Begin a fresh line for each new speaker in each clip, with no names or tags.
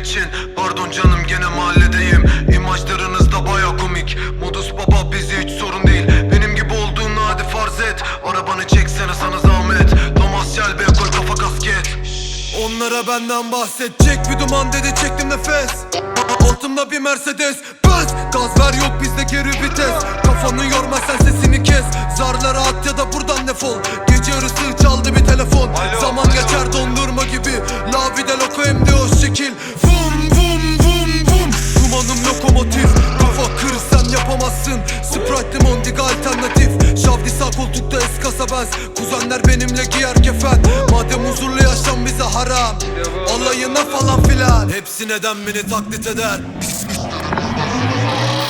için. Pardon canım gene mahalledeyim. İmajlarınız da baya komik. Modus baba bizi hiç sorun değil. Benim gibi olduğunu hadi farz et. Arabanı çeksene sana Onlara benden bahsedecek bir duman dedi çektim nefes. Altımda bir Mercedes Benz Gaz ver yok bizde geri vites. Kafanı yorma sen sesini kes. Zarlara at ya da buradan defol. Gece yarısı çaldı bir telefon. Zaman geçer dondurma gibi. La vida loco hem de o şekil. Vum vum vum vum! Dumanım lokomotif. Kafa kır sen yapamazsın. Sprite Mondiga alternatif. Şavdi sağ koltukta eskasa benz Kuzenler benimle giyer kefen. Madem huzurlu haram. Alayına falan filan. Hepsi neden beni taklit eder?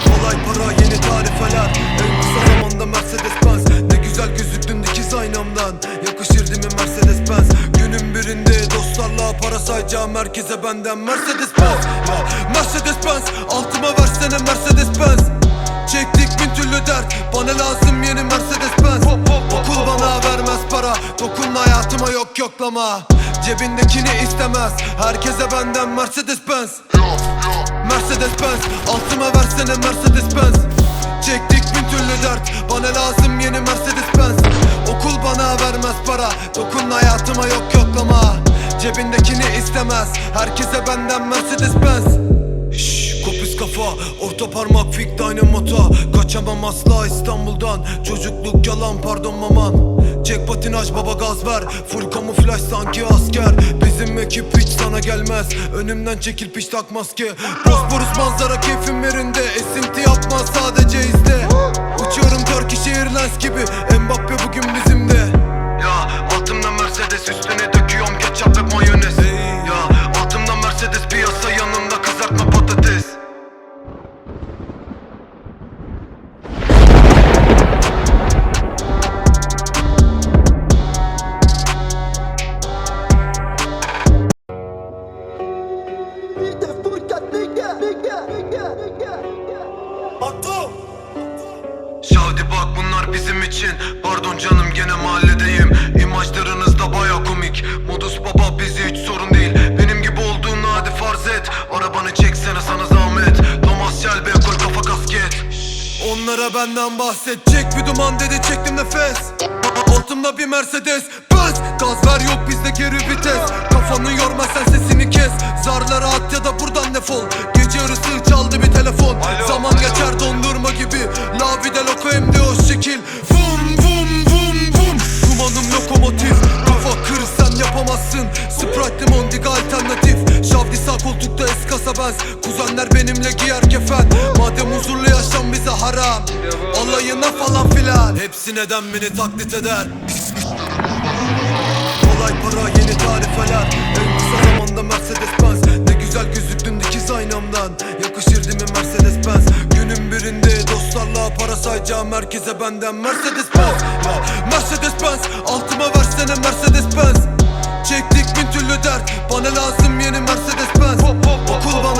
Kolay para yeni tarifeler. En kısa zamanda Mercedes Benz Ne güzel gözüktün dikiz aynamdan. Yakışır mi Mercedes Benz Günün birinde dostlarla para sayacağım Herkese benden. Mercedes Benz Mercedes Benz Altıma versene Mercedes Benz Çektik bin türlü dert. Bana lazım yeni Mercedes Benz Okul bana vermez para. Dokun hayatıma yok yoklama Cebindekini istemez. Herkese benden Mercedes Benz. Mercedes Benz. Altıma versene Mercedes Benz. Çektik bin türlü dert. Bana lazım yeni Mercedes Benz. Okul bana vermez para. Dokun hayatıma yok yoklama. Cebindekini istemez. Herkese benden Mercedes Benz. Şşş kopuz kafa. Orta parmak fik dynamota. Kaçamam asla İstanbul'dan. Çocukluk yalan pardon maman Çek patinaj baba gaz ver. Full kamuflaj sanki asker. Bizim ekip hiç sana gelmez. Önümden çekil piş takmaz ki Bosporus manzara keyfim yerinde. Esinti yapma sadece izle. Uçuyorum Turkish Airlines gibi Onlara benden bahsedecek bir duman dedi çektim nefes. Altımda bir Mercedes Benz Gaz ver yok bizde geri vites. Kafanı yorma sen sesini kes. Zarlara at ya da buradan defol. Gece yarısı çaldı bir telefon. Zaman geçer dondurma gibi. La vida loco hem de o şekil. Vum vum vum vum. Dumanım lokomotif. Kafa kır sen yapamazsın. Sprite Mondiga alternatif. Şavdi sağ koltukta eskasa benz Kuzenler benimle giyer Alayına falan filan. Hepsi neden beni taklit eder? Kolay para yeni tarifeler. En kısa zamanda Mercedes Benz Ne güzel gözüktün dikiz aynamdan. Yakışır değil mi Mercedes Benz Günün birinde dostlarla para sayacağım Herkese benden Mercedes Benz Mercedes Benz Altıma versene Mercedes Benz Çektik bin türlü dert. Bana lazım yeni Mercedes Benz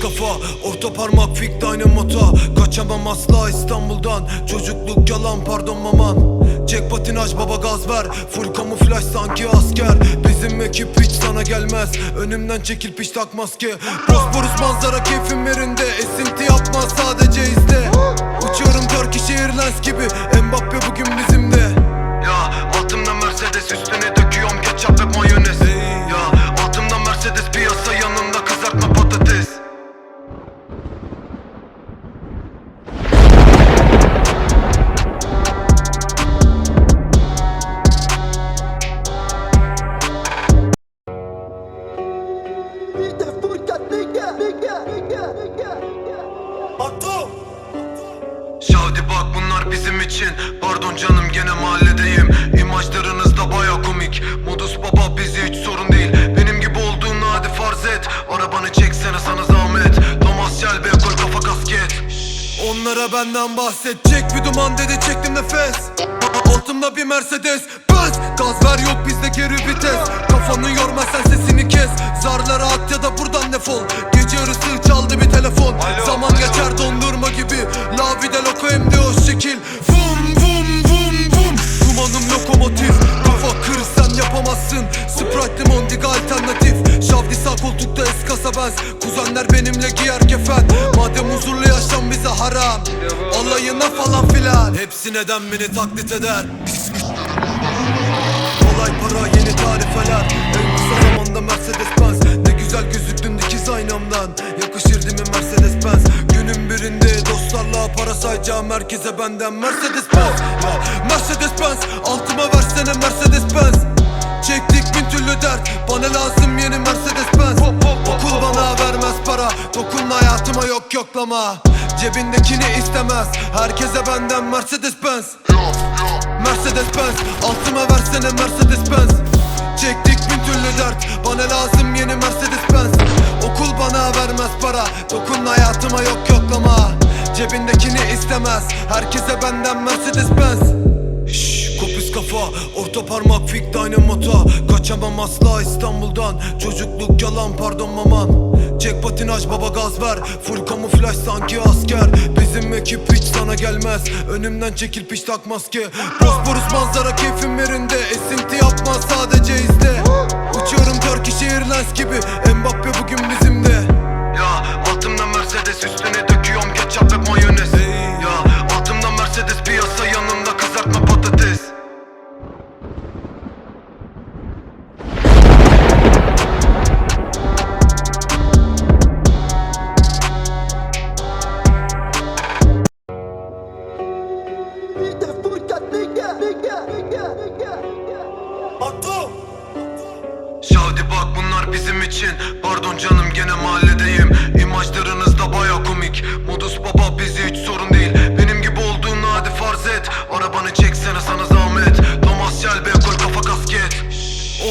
kafa Orta parmak fik dynamota. Kaçamam asla İstanbul'dan. Çocukluk yalan pardon maman. Çek patinaj baba gaz ver. Full kamuflaj sanki asker. Bizim ekip hiç sana gelmez. Önümden çekil piş takmaz ki Bosporus manzara keyfim yerinde. Esinti yapma sadece izle. Uçuyorum Turkish Airlines gibi. Mbappe bugün bizimde Ya altımda Mercedes üstüne döküyorum ketçap ve mayonez Onlara benden bahsedecek. Bir duman dedi çektim nefes. Altımda bir Mercedes. Benz Gaz ver yok bizde geri vites. Kafanı yorma sen sesini kes. Zarlara at ya da buradan defol. Gece yarısı çaldı bir telefon. Zaman Alayına falan filan. Hepsi neden beni taklit eder? Kolay para yeni tarifeler. En kısa zamanda Mercedes Benz. Ne güzel gözüktün dikiz aynamdan. Yakışır değil mi Mercedes Benz? Günün birinde dostlarla para sayacağım Herkese benden. Mercedes Benz Mercedes Benz. Altıma versene Mercedes Benz. Çektik bin türlü dert. Bana lazım yeni Mercedes Benz. Okul bana vermez para. Dokunma hayatıma yok yoklama Cebindekini istemez. Herkese benden Mercedes Benz. Mercedes Benz. Altıma versene Mercedes Benz. Çektik bin türlü dert. Bana lazım yeni Mercedes Benz. Okul bana vermez para. Dokunma hayatıma yok yoklama. Cebindekini istemez. Herkese benden Mercedes Benz. Şşş kopuz kafa. Orta parmak fik dynamota. Kaçamam asla İstanbul'dan. Çocukluk yalan pardon maman Çek patinaj baba gaz ver. Full kamuflaj sanki asker. Bizim ekip hiç sana gelmez. Önümden çekil piş takmaz ki Bosporus manzara keyfim yerinde. Esinti yapma sadece izle. Uçuyorum Turkish Airlines gibi. Mbappe bugün bizimde Ya altımda Mercedes üstüne döküyorum ketçap ve mayonez. Ya altımda Mercedes piyasa yanında kızartma patates Şavdi bak bunlar bizim için. Pardon canım gene mahalledeyim. İmajlarınız da baya komik. Modus baba bizi hiç sorun değil. Benim gibi olduğunu hadi farz et. Arabanı çeksene sana zahmet. Thomas Shelby ekol kafa kasket.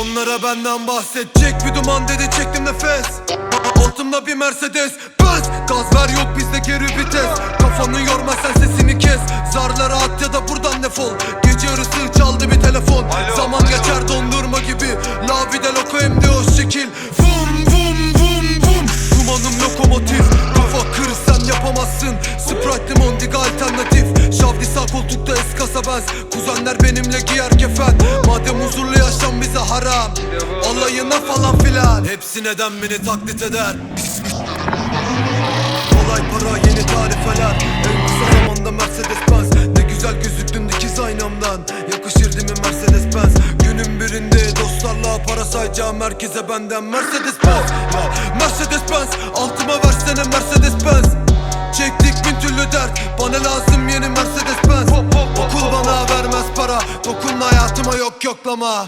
Onlara benden bahsedecek bir duman dedi çektim nefes Altımda bir Mercedes. Benz Gaz ver yok bizde geri vites. Kafanı yorma sen sesini kes. Zarlara at ya da buradan defol. Gece yarısı çaldı bir telefon. Zaman geçer dondurma gibi. La vida loco hem de o şekil. Vum vum vum vum. Dumanım lokomotif. Kafa kır sen yapamazsın. Sprite limondiga alternatif. Şavdi sağ koltukta eskasa benz. Kuzenler benimle giyer kefen Madem huzurlu bize haram. Alayına falan filan. Hepsi neden beni taklit eder? Kolay para yeni tarifeler. En kısa zamanda Mercedes Benz. Ne güzel gözüktün dikiz aynamdan. Yakışır mi Mercedes Benz? Günün birinde dostlarla para sayacağım Herkese benden. Mercedes Benz ya, Mercedes Benz. Altıma versene Mercedes Benz. Çektik bin türlü dert. Bana lazım yeni Mercedes Benz. Okul bana vermez para. Dokunma hayatıma yok yoklama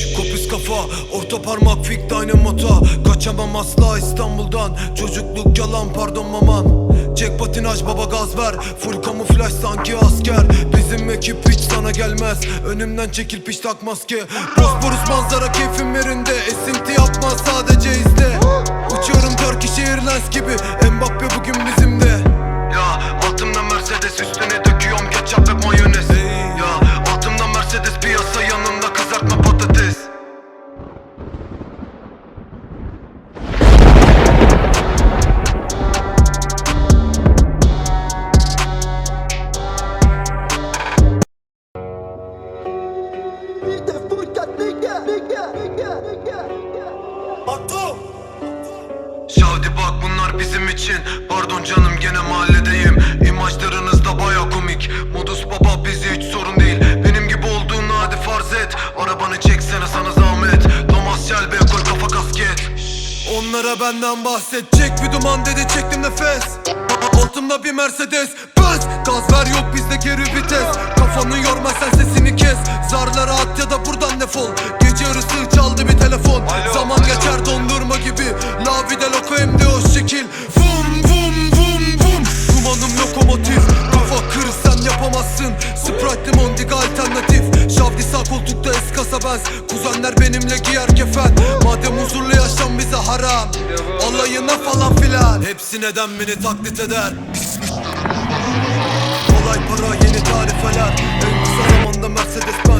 kafa. Orta parmak fik dynamota. Kaçamam asla İstanbul'dan. Çocukluk yalan pardon maman. Çek patinaj baba gaz ver. Full kamuflaj sanki asker. Bizim ekip hiç sana gelmez. Önümden çekil piş takmaz ki Bosporus manzara keyfim yerinde. Esinti yapma sadece izle. Uçuyorum Turkish Airlines gibi. Mbappe bugün bizimde Ya bizim için Pardon canım gene mahalledeyim. İmajlarınız da baya komik. Modus baba bizi hiç sorun değil. Benim gibi olduğunu hadi farz et. Arabanı çeksene sana zahmet. Thomas Shelby ekol kafa kasket. Onlara benden bahsedecek bir duman dedi çektim nefes Altımda bir Mercedes Benz Gaz ver yok bizde geri vites. Kafanı yorma sen sesini kes. Zarlara at ya da buradan defol. Gece yarısı çaldı bir telefon. Alo, Zaman alo. geçer dondurma gibi. La vida loco hem de o şekil. Vum vum vum vum! Dumanım lokomotif. Kafa kır sen yapamazsın. Sprite limon diga alternatif. Şavdi sağ koltukta eskasa benz Kuzenler benimle giyer kefen Madem huzurlu yaşam bize haram. Alayına falan filan. Hepsi neden beni taklit eder? Kolay para yeni tarifeler En kısa zamanda Mercedes Benz